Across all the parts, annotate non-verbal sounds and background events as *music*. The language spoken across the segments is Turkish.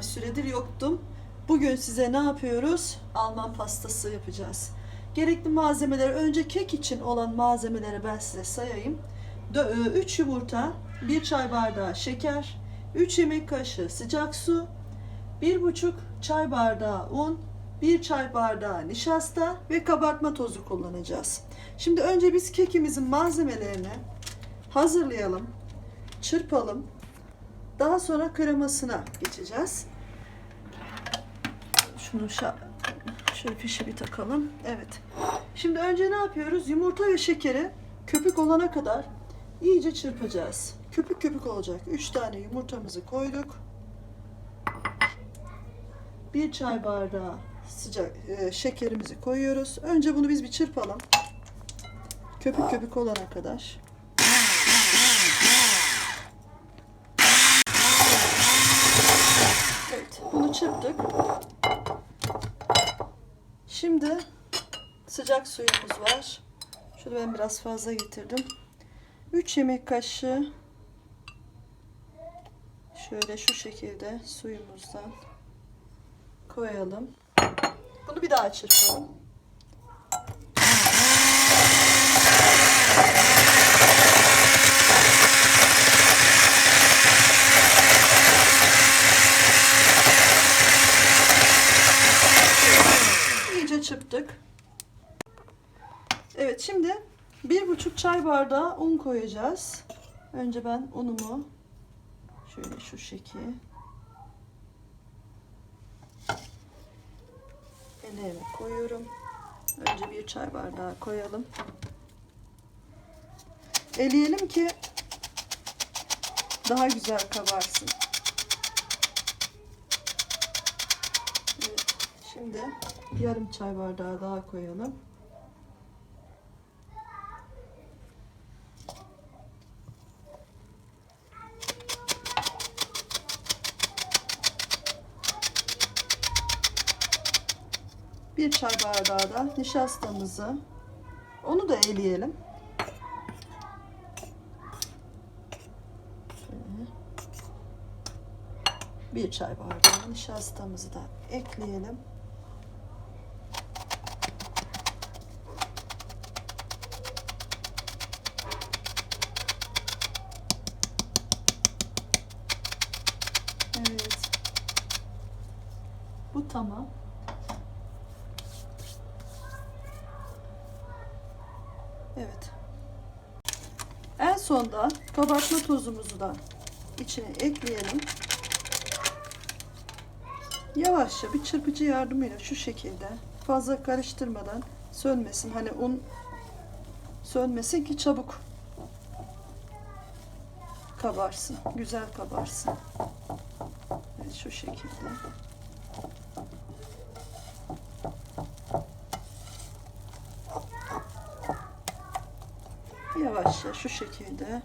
bir süredir yoktum. Bugün size ne yapıyoruz? Alman pastası yapacağız. Gerekli malzemeleri önce kek için olan malzemeleri ben size sayayım. 3 yumurta, 1 çay bardağı şeker, 3 yemek kaşığı sıcak su, 1,5 çay bardağı un, 1 çay bardağı nişasta ve kabartma tozu kullanacağız. Şimdi önce biz kekimizin malzemelerini hazırlayalım, çırpalım. Daha sonra kremasına geçeceğiz. Şunu şöyle fişi bir takalım. Evet. Şimdi önce ne yapıyoruz? Yumurta ve şekeri köpük olana kadar iyice çırpacağız. Köpük köpük olacak. 3 tane yumurtamızı koyduk. Bir çay bardağı sıcak e, şekerimizi koyuyoruz. Önce bunu biz bir çırpalım. Köpük köpük olana kadar. Evet, bunu çırptık. Şimdi sıcak suyumuz var. Şunu ben biraz fazla getirdim. 3 yemek kaşığı şöyle şu şekilde suyumuzdan koyalım. Bunu bir daha çırpalım. İyice çırptık. Evet şimdi bir buçuk çay bardağı un koyacağız. Önce ben unumu şöyle şu şekil ellerime koyuyorum. Önce bir çay bardağı koyalım. Eleyelim ki daha güzel kabarsın. Şimdi yarım çay bardağı daha koyalım. Bir çay bardağı da nişastamızı onu da eleyelim. Bir çay bardağı nişastamızı da ekleyelim. En sonda kabartma tozumuzu da içine ekleyelim. Yavaşça bir çırpıcı yardımıyla şu şekilde fazla karıştırmadan sönmesin. Hani un sönmesin ki çabuk kabarsın. Güzel kabarsın. Evet şu şekilde. Yavaşça şu şekilde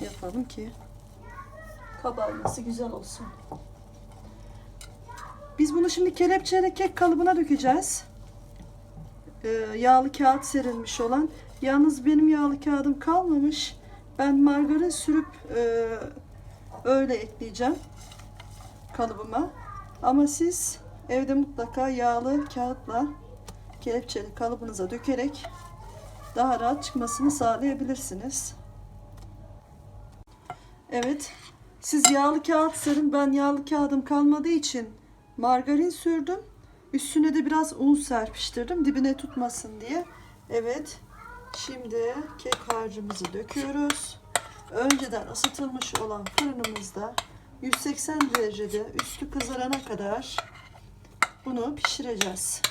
yapalım ki kabarması güzel olsun. Biz bunu şimdi kelepçeyle kek kalıbına dökeceğiz. Ee, yağlı kağıt serilmiş olan. Yalnız benim yağlı kağıdım kalmamış. Ben margarin sürüp e, öyle ekleyeceğim kalıbıma. Ama siz evde mutlaka yağlı kağıtla kelepçeli kalıbınıza dökerek daha rahat çıkmasını sağlayabilirsiniz. Evet. Siz yağlı kağıt serin. Ben yağlı kağıdım kalmadığı için margarin sürdüm. Üstüne de biraz un serpiştirdim. Dibine tutmasın diye. Evet. Şimdi kek harcımızı döküyoruz. Önceden ısıtılmış olan fırınımızda 180 derecede üstü kızarana kadar bunu pişireceğiz.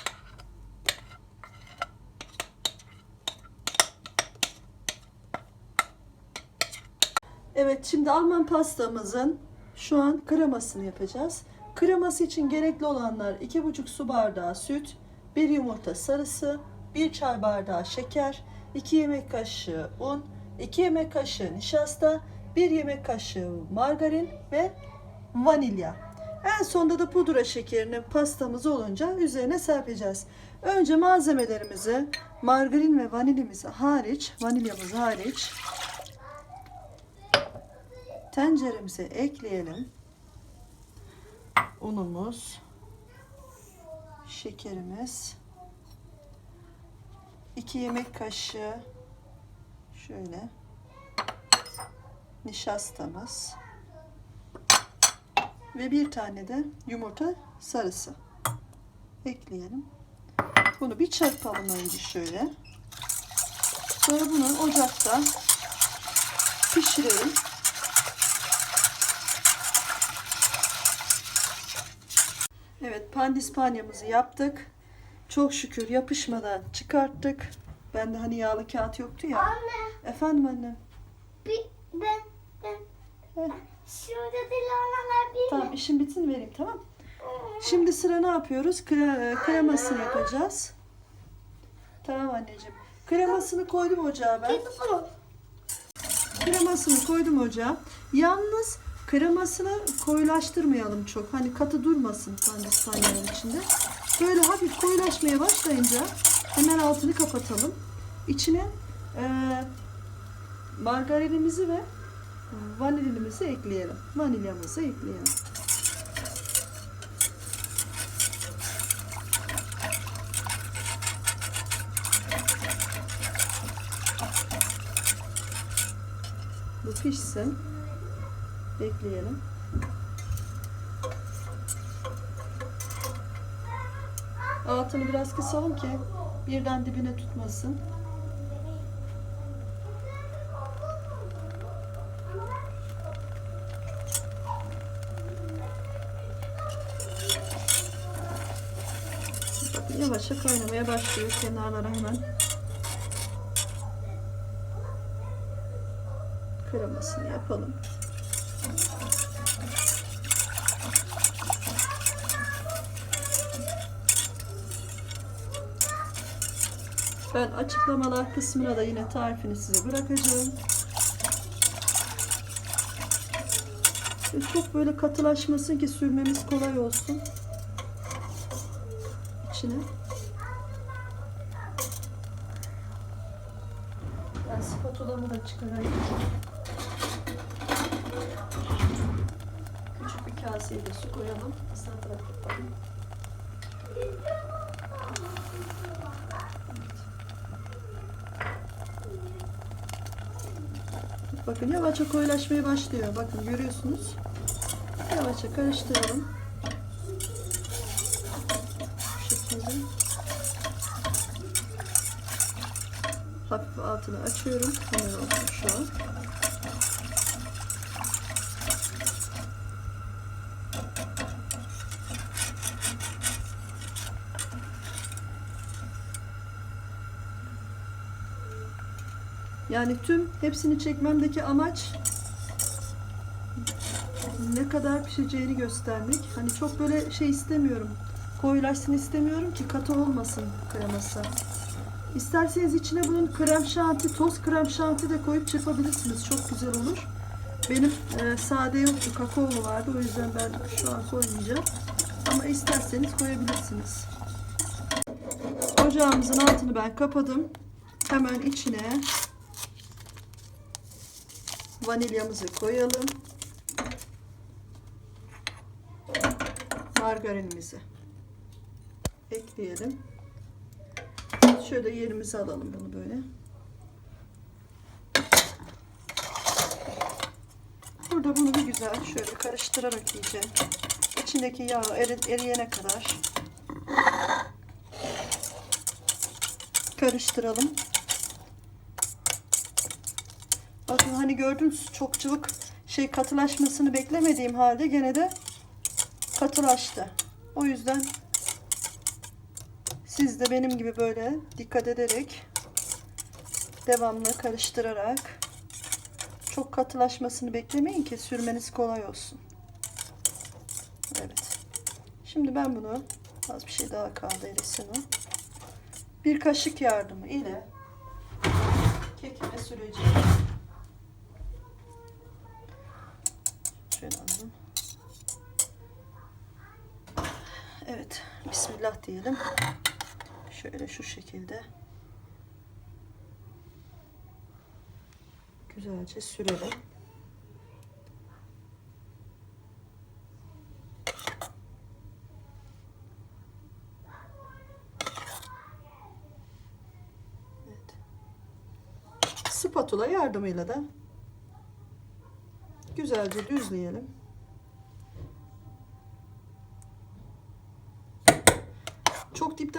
Evet şimdi Alman pastamızın şu an kremasını yapacağız. Kreması için gerekli olanlar 2,5 su bardağı süt, 1 yumurta sarısı, 1 çay bardağı şeker, 2 yemek kaşığı un, 2 yemek kaşığı nişasta, 1 yemek kaşığı margarin ve vanilya. En sonda da pudra şekerini pastamız olunca üzerine serpeceğiz. Önce malzemelerimizi margarin ve vanilyamızı hariç, vanilyamız hariç tenceremize ekleyelim. unumuz, şekerimiz, 2 yemek kaşığı şöyle nişastamız ve bir tane de yumurta sarısı ekleyelim. Bunu bir çırpalım önce şöyle. Sonra bunu ocakta pişirelim. Evet pandispanyamızı yaptık. Çok şükür yapışmadan çıkarttık. Bende hani yağlı kağıt yoktu ya. Anne, Efendim anne. bir, ben, ben, Heh, şurada dilanlar bir tamam işin bitsin vereyim tamam. Şimdi sıra ne yapıyoruz? Kre- kremasını yapacağız. Tamam anneciğim. Kremasını koydum ocağa ben. Kremasını koydum ocağa. Yalnız kremasını koyulaştırmayalım çok. Hani katı durmasın pandispanyanın içinde. Böyle hafif koyulaşmaya başlayınca hemen altını kapatalım. İçine eee margarinimizi ve vanilimizi ekleyelim. Vanilyamızı ekleyelim. Bu pişsin. Bekleyelim. Altını biraz kısalım ki birden dibine tutmasın. Yavaşça kaynamaya başlıyor kenarlara hemen. kremasını yapalım. Ben açıklamalar kısmına da yine tarifini size bırakacağım. Ve Çok böyle katılaşmasın ki sürmemiz kolay olsun. İçine. Ben spatulamı da çıkarayım. Küçük bir kaseye de su koyalım. Isıtarak Bakın yavaşça koyulaşmaya başlıyor. Bakın görüyorsunuz. Yavaşça karıştıralım. Şekilde. Hafif altını açıyorum. Hemen oldu şu an. Yani tüm hepsini çekmemdeki amaç ne kadar pişeceğini göstermek. Hani çok böyle şey istemiyorum. Koyulaşsın istemiyorum ki katı olmasın kreması. İsterseniz içine bunun krem şanti, toz krem şanti de koyup çırpabilirsiniz. Çok güzel olur. Benim e, sade yoktu, kakaolu vardı. O yüzden ben şu an koymayacağım. Ama isterseniz koyabilirsiniz. Ocağımızın altını ben kapadım. Hemen içine vanilyamızı koyalım. Margarinimizi ekleyelim. Şöyle yerimize alalım bunu böyle. Burada bunu bir güzel şöyle karıştırarak yiyeceğim. İçindeki yağ eri- eriyene kadar karıştıralım. Bakın hani gördünüz çok çabuk şey katılaşmasını beklemediğim halde gene de katılaştı. O yüzden siz de benim gibi böyle dikkat ederek devamlı karıştırarak çok katılaşmasını beklemeyin ki sürmeniz kolay olsun. Evet. Şimdi ben bunu az bir şey daha kaldı erisin o. Bir kaşık yardımı ile kekime süreceğim. Evet. Bismillah diyelim. Şöyle şu şekilde. Güzelce sürelim. Evet. Spatula yardımıyla da güzelce düzleyelim.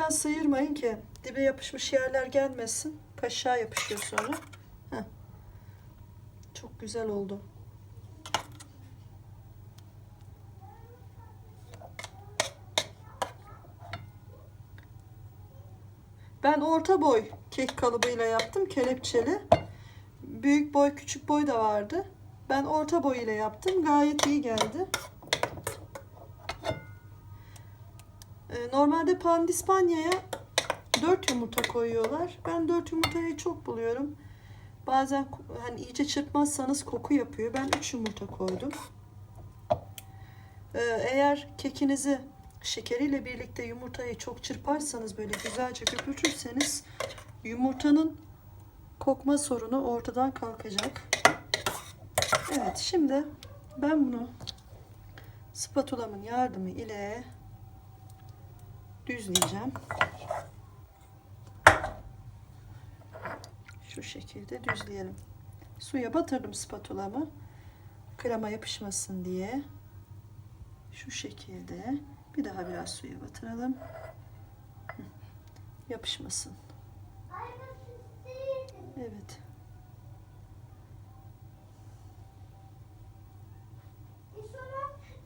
Dipten sıyırmayın ki dibe yapışmış yerler gelmesin. Aşağı yapışıyor sonra. Heh. Çok güzel oldu. Ben orta boy kek kalıbıyla yaptım kelepçeli. Büyük boy küçük boy da vardı. Ben orta boy ile yaptım. Gayet iyi geldi. Normalde pandispanyaya 4 yumurta koyuyorlar. Ben 4 yumurtayı çok buluyorum. Bazen hani iyice çırpmazsanız koku yapıyor. Ben 3 yumurta koydum. Ee, Eğer kekinizi şekeriyle birlikte yumurtayı çok çırparsanız böyle güzelce köpürtürseniz yumurtanın kokma sorunu ortadan kalkacak. Evet şimdi ben bunu spatulamın yardımı ile düzleyeceğim. Şu şekilde düzleyelim. Suya batırdım spatulamı. Krema yapışmasın diye. Şu şekilde. Bir daha biraz suya batıralım. Yapışmasın. Evet.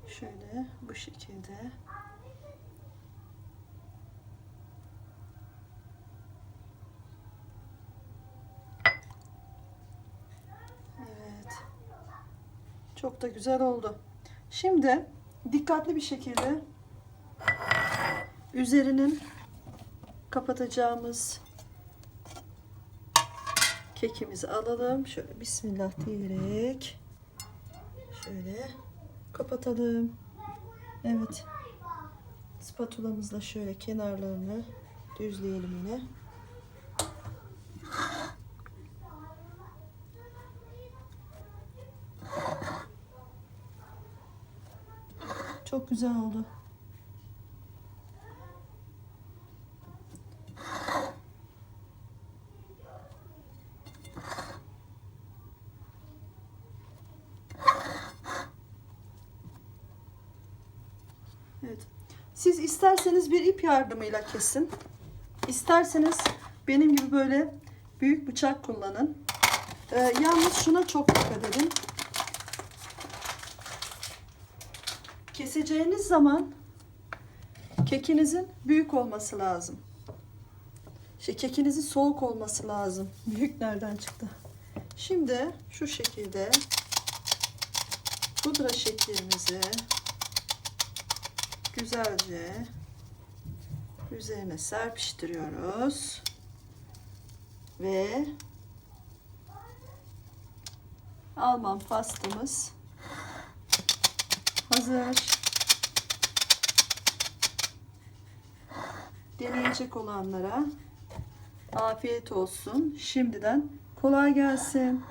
Şöyle bu şekilde. Evet. Çok da güzel oldu. Şimdi dikkatli bir şekilde üzerinin kapatacağımız kekimizi alalım. Şöyle bismillah diyerek şöyle kapatalım. Evet. Spatulamızla şöyle kenarlarını düzleyelim yine. Çok güzel oldu. Evet. Siz isterseniz bir ip yardımıyla kesin. İsterseniz benim gibi böyle büyük bıçak kullanın. Ee, yalnız şuna çok dikkat edin. Keseceğiniz zaman kekinizin büyük olması lazım. Şey, kekinizin soğuk olması lazım. *laughs* Büyük nereden çıktı? Şimdi şu şekilde pudra şeklimizi güzelce üzerine serpiştiriyoruz. Ve Alman pastamız hazır. Deneyecek olanlara afiyet olsun. Şimdiden kolay gelsin.